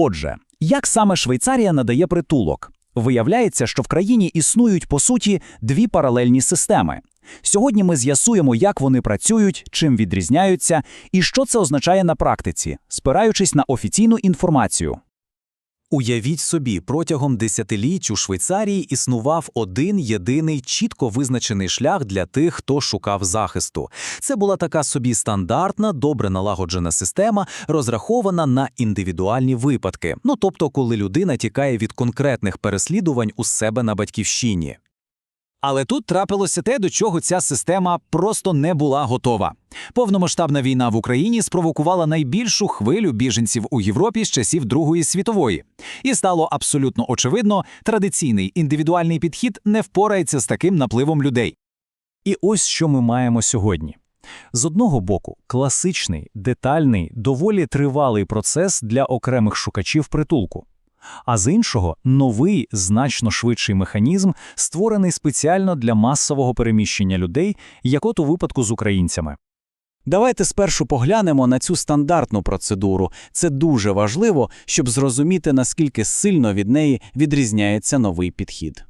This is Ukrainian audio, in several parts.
Отже, як саме Швейцарія надає притулок? Виявляється, що в країні існують по суті дві паралельні системи. Сьогодні ми з'ясуємо, як вони працюють, чим відрізняються і що це означає на практиці, спираючись на офіційну інформацію. Уявіть собі, протягом десятиліть у Швейцарії існував один єдиний чітко визначений шлях для тих, хто шукав захисту. Це була така собі стандартна, добре налагоджена система, розрахована на індивідуальні випадки. Ну тобто, коли людина тікає від конкретних переслідувань у себе на батьківщині. Але тут трапилося те, до чого ця система просто не була готова. Повномасштабна війна в Україні спровокувала найбільшу хвилю біженців у Європі з часів Другої світової. І стало абсолютно очевидно, традиційний індивідуальний підхід не впорається з таким напливом людей. І ось що ми маємо сьогодні. З одного боку, класичний, детальний, доволі тривалий процес для окремих шукачів притулку. А з іншого новий, значно швидший механізм, створений спеціально для масового переміщення людей, як от у випадку з українцями. Давайте спершу поглянемо на цю стандартну процедуру. Це дуже важливо, щоб зрозуміти, наскільки сильно від неї відрізняється новий підхід.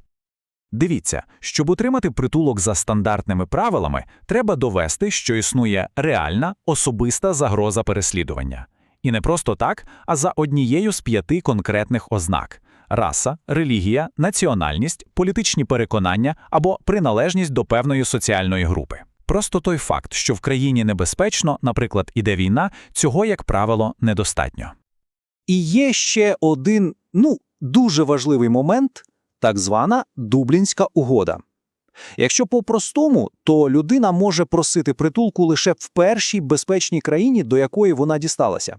Дивіться, щоб утримати притулок за стандартними правилами, треба довести, що існує реальна, особиста загроза переслідування. І не просто так, а за однією з п'яти конкретних ознак: раса, релігія, національність, політичні переконання або приналежність до певної соціальної групи. Просто той факт, що в країні небезпечно, наприклад, іде війна, цього, як правило, недостатньо. І є ще один, ну, дуже важливий момент так звана Дублінська угода. Якщо по-простому, то людина може просити притулку лише в першій безпечній країні, до якої вона дісталася.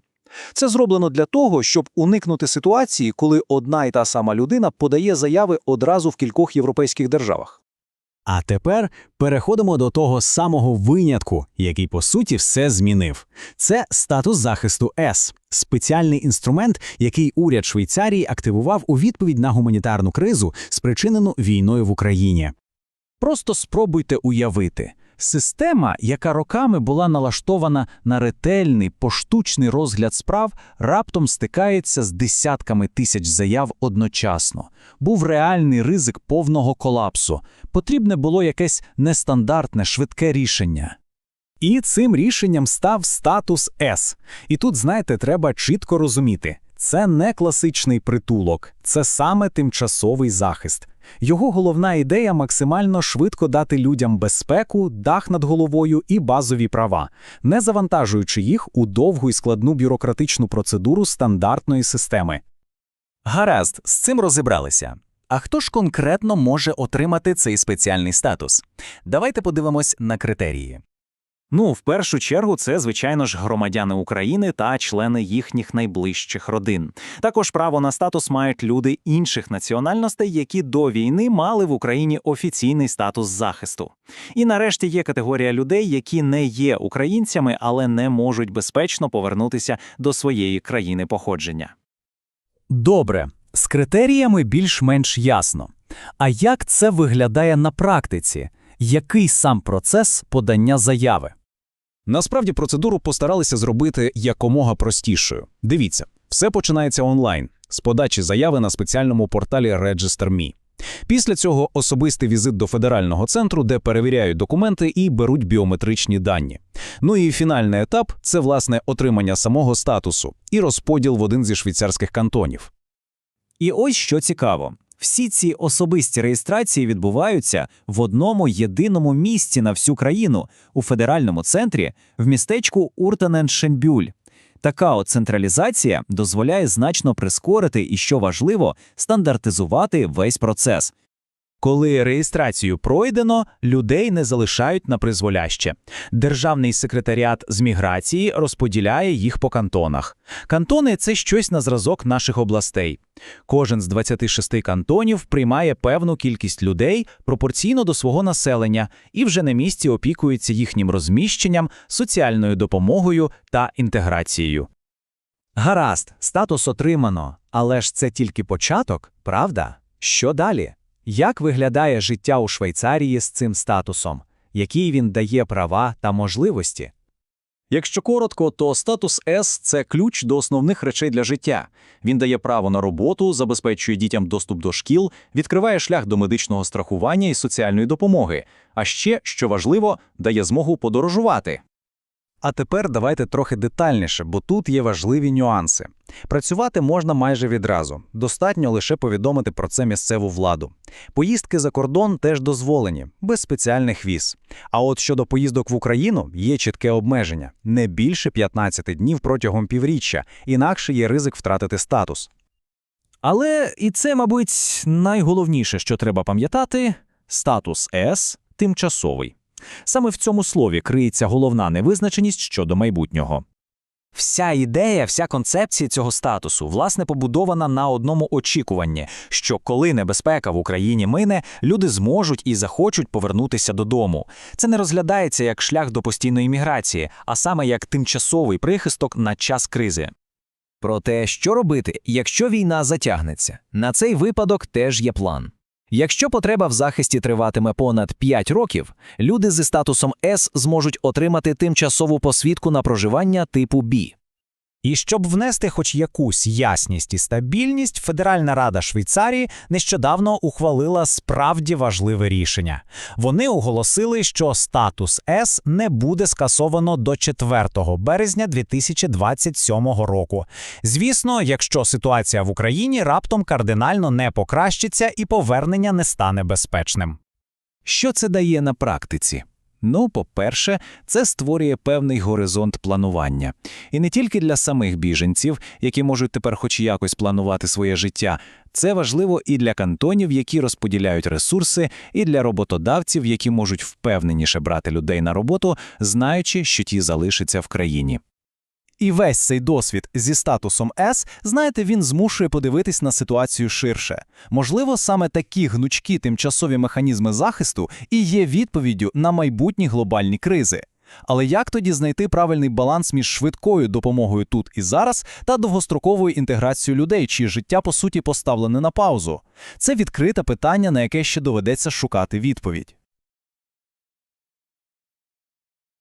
Це зроблено для того, щоб уникнути ситуації, коли одна і та сама людина подає заяви одразу в кількох європейських державах. А тепер переходимо до того самого винятку, який по суті все змінив. Це статус захисту С, спеціальний інструмент, який уряд Швейцарії активував у відповідь на гуманітарну кризу, спричинену війною в Україні. Просто спробуйте уявити. Система, яка роками була налаштована на ретельний, поштучний розгляд справ, раптом стикається з десятками тисяч заяв одночасно. Був реальний ризик повного колапсу. Потрібне було якесь нестандартне, швидке рішення. І цим рішенням став статус С. І тут, знаєте, треба чітко розуміти. Це не класичний притулок, це саме тимчасовий захист. Його головна ідея максимально швидко дати людям безпеку, дах над головою і базові права, не завантажуючи їх у довгу і складну бюрократичну процедуру стандартної системи. Гаразд, з цим розібралися. А хто ж конкретно може отримати цей спеціальний статус? Давайте подивимось на критерії. Ну, в першу чергу, це, звичайно ж, громадяни України та члени їхніх найближчих родин. Також право на статус мають люди інших національностей, які до війни мали в Україні офіційний статус захисту. І нарешті є категорія людей, які не є українцями, але не можуть безпечно повернутися до своєї країни походження. Добре, з критеріями більш-менш ясно. А як це виглядає на практиці? Який сам процес подання заяви? Насправді процедуру постаралися зробити якомога простішою. Дивіться, все починається онлайн з подачі заяви на спеціальному порталі Register.me. Після цього особистий візит до федерального центру, де перевіряють документи і беруть біометричні дані. Ну і фінальний етап це власне отримання самого статусу і розподіл в один зі швейцарських кантонів. І ось що цікаво. Всі ці особисті реєстрації відбуваються в одному єдиному місці на всю країну у федеральному центрі в містечку Уртанен-Шенбюль. Така от централізація дозволяє значно прискорити і, що важливо, стандартизувати весь процес. Коли реєстрацію пройдено, людей не залишають на призволяще. Державний секретаріат з міграції розподіляє їх по кантонах. Кантони це щось на зразок наших областей. Кожен з 26 кантонів приймає певну кількість людей пропорційно до свого населення і вже на місці опікується їхнім розміщенням, соціальною допомогою та інтеграцією. Гаразд, статус отримано, але ж це тільки початок, правда? Що далі? Як виглядає життя у Швейцарії з цим статусом? Які він дає права та можливості? Якщо коротко, то статус С – це ключ до основних речей для життя. Він дає право на роботу, забезпечує дітям доступ до шкіл, відкриває шлях до медичного страхування і соціальної допомоги. А ще, що важливо, дає змогу подорожувати. А тепер давайте трохи детальніше, бо тут є важливі нюанси. Працювати можна майже відразу, достатньо лише повідомити про це місцеву владу. Поїздки за кордон теж дозволені, без спеціальних віз. А от щодо поїздок в Україну є чітке обмеження – не більше 15 днів протягом півріччя, інакше є ризик втратити статус. Але і це, мабуть, найголовніше, що треба пам'ятати – статус С тимчасовий. Саме в цьому слові криється головна невизначеність щодо майбутнього. Вся ідея, вся концепція цього статусу, власне, побудована на одному очікуванні, що коли небезпека в Україні мине, люди зможуть і захочуть повернутися додому. Це не розглядається як шлях до постійної міграції, а саме як тимчасовий прихисток на час кризи. Проте, що робити, якщо війна затягнеться? На цей випадок теж є план. Якщо потреба в захисті триватиме понад 5 років, люди зі статусом С зможуть отримати тимчасову посвідку на проживання типу Б. І щоб внести хоч якусь ясність і стабільність, Федеральна Рада Швейцарії нещодавно ухвалила справді важливе рішення. Вони оголосили, що статус С не буде скасовано до 4 березня 2027 року. Звісно, якщо ситуація в Україні раптом кардинально не покращиться і повернення не стане безпечним. Що це дає на практиці? Ну, по-перше, це створює певний горизонт планування. І не тільки для самих біженців, які можуть тепер хоч якось планувати своє життя. Це важливо і для кантонів, які розподіляють ресурси, і для роботодавців, які можуть впевненіше брати людей на роботу, знаючи, що ті залишаться в країні. І весь цей досвід зі статусом С, знаєте, він змушує подивитись на ситуацію ширше. Можливо, саме такі гнучкі тимчасові механізми захисту і є відповіддю на майбутні глобальні кризи. Але як тоді знайти правильний баланс між швидкою допомогою тут і зараз та довгостроковою інтеграцією людей, чиє життя по суті поставлене на паузу? Це відкрите питання, на яке ще доведеться шукати відповідь.